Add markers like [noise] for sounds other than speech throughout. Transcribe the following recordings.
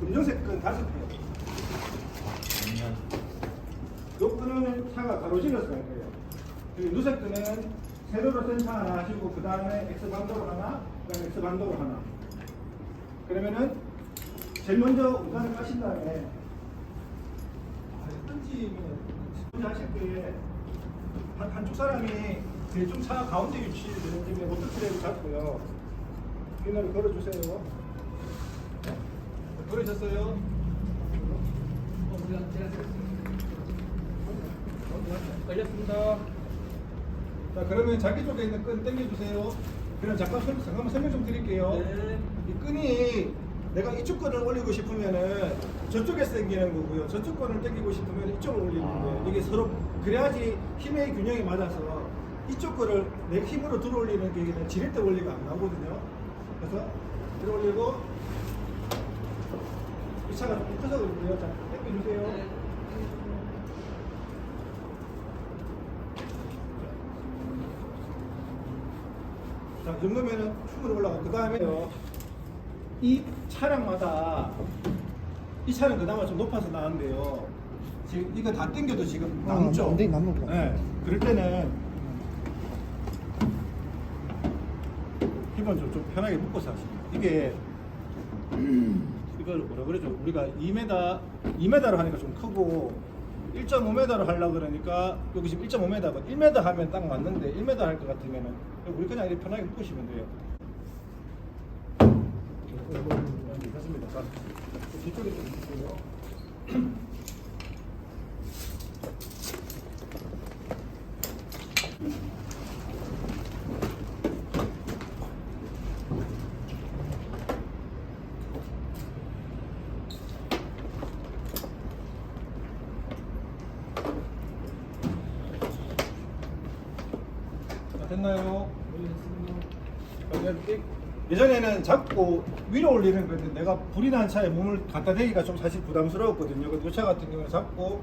끈 다섯 개. 요 끈은 차가 가로질러서 갈 거예요. 그리고 누색 끈은 세로로 센터 하나 하시고 그 다음에 X 반도로 하나, 그 다음에 X 반도로 하나. 그러면은 제일 먼저 우산을 까신 다음에 던지면 먼저 하실 때 한, 한쪽 사람이 대충 차 가운데 위치에 되는 때문에 모터 트랙을 잡고요. 비너를 걸어주세요. 네? 걸으셨어요? 걸렸습니다. 자 그러면 자기 쪽에 있는 끈 당겨주세요. 그럼 잠깐 설- 잠깐만 설명 좀 드릴게요. 이 끈이 내가 이쪽 끈을 올리고 싶으면은 저쪽에서 당기는 거고요. 저쪽 끈을 당기고 싶으면 이쪽을 올리는 거예요. 이게 서로 그래야지 힘의 균형이 맞아서 이쪽 끈을 내 힘으로 들어 올리는 게 지렛대 원리가 안 나오거든요. 그래서 들어 올리고 이 차가 좀 커서 그런데요. 자, 당겨주세요. 자, 이 정도면은 충분히 올라가고 그 다음에요. 이 차량마다 이 차는 그나마 좀 높아서 나는데요. 지금 이거 다 당겨도 지금 아, 남죠. 안 돼, 남는 거. 네. 그럴 때는 힘을 좀, 좀 편하게 묶어서 하시면 이게 [clears throat] 이걸 뭐라 그러죠? 우리가 2m 2m로 하니까 좀 크고 1.5m로 하려고 그러니까 여기 지금 1.5m고 1m 하면 딱 맞는데 1m 할 것 같으면은 우리 그냥 이렇게 편하게 묶으시면 돼요. 됐습니다. 자, 뒤쪽에 좀 주세요. [clears throat] 자, 됐나요? 예전에는 잡고 위로 올리는 건데 내가 불이 난 차에 몸을 갖다 대기가 좀 사실 부담스러웠거든요. 그래서 이차 같은 경우는 잡고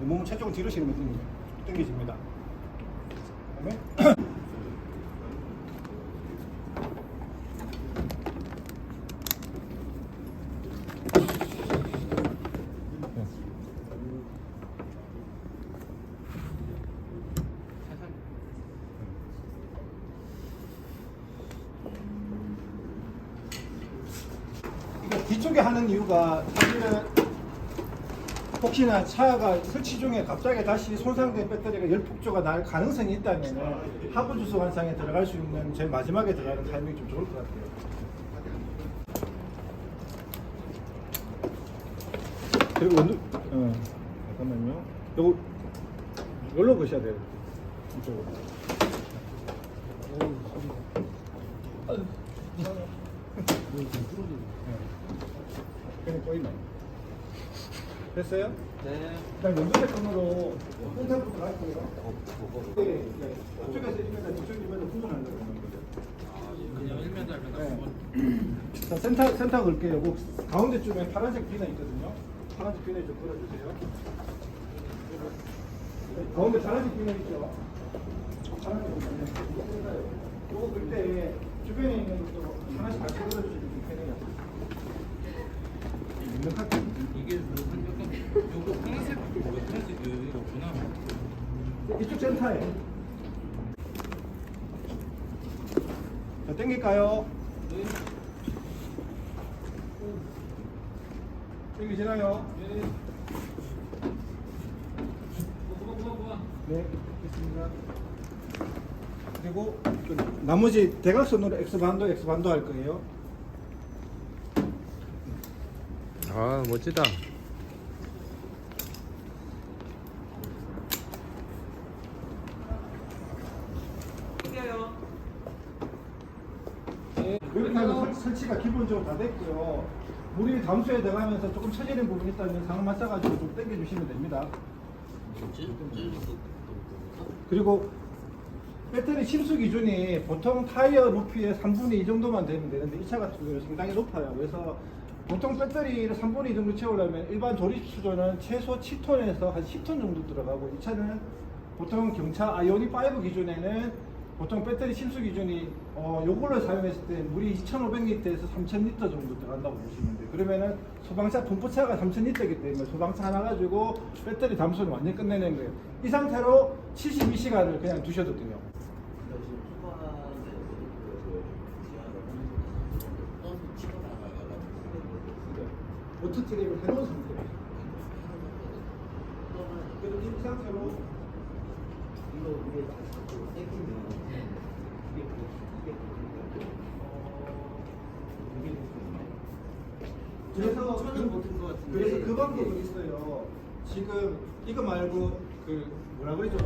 몸을 차쪽으로 뒤로 실으면 당겨집니다. 그다음에 그러니까 뒤쪽에 하는 이유가 사실은 혹시나 차가 설치 중에 갑자기 다시 손상된 배터리가 열폭조가 날 가능성이 있다면 하부 주소 관상에 들어갈 수 있는 제일 마지막에 들어가는 타이밍이 좀 좋을 것 같아요. 그리고 원두, 어, 잠깐만요. 요거 열로 거셔야 돼요. 이쪽으로. 그냥 꼬이네. 됐어요? 네. 일단 연두색 끈으로 혼자부터 갈게요. 네, 네. 저쪽에서 1m, 저쪽 1m 구분하려고 하는 거죠. 그냥 1m 네. 하면 [clears throat] 자, 센터, 센터 걸게요. 그 가운데 쪽에 파란색 비너 있거든요. 파란색 비너 좀 걸어주세요. 네, 가운데 파란색 비너 있죠? 파란색 비너. 요거 그때 주변에 있는 것도 하나씩 같이 걸어주시면 좀 편해요. 있는 카트. 이게 뭐 약간 요거 파란색 뭐가 파란색 이거 없구나. 이쪽 센터에. 자, 땡길까요? 네. 땡기시나요? 네. 네, 됐습니다. 그리고 그 나머지 대각선으로 X 반도, X 반도 할 거예요. 아 멋지다. 이렇게 하면 설- 설치가 기본적으로 다 됐고요. 물이 담수에 들어가면서 조금 처지는 부분이 있다면 상을 맞춰가지고 좀 당겨주시면 됩니다. 그리고 배터리 침수 기준이 보통 타이어 높이의 3분의 2 정도만 되면 되는데 이 차 같은 경우는 상당히 높아요. 그래서 보통 배터리를 3분의 2 정도 채우려면 일반 조립 수조는 최소 7톤에서 한 10톤 정도 들어가고 이 차는 보통 경차 아이오닉 5 기준에는 보통 배터리 침수 기준이 어, 요걸로 사용했을 때 물이 2,500리터에서 3,000리터 정도 들어간다고 보시면 돼요. 그러면은 소방차 분포차가 3,000리터이기 때문에 소방차 하나 가지고 배터리 담수를 완전히 끝내는 거예요. 이 상태로 72시간을 그냥 두셔도 돼요. 오토 트랩을 해놓은 상태예요. 그리고 이 상태로 그래서 저는 못한 것 같은데. 그래서 그 방법은 있어요. 지금 이거 말고 그 뭐라 그러죠?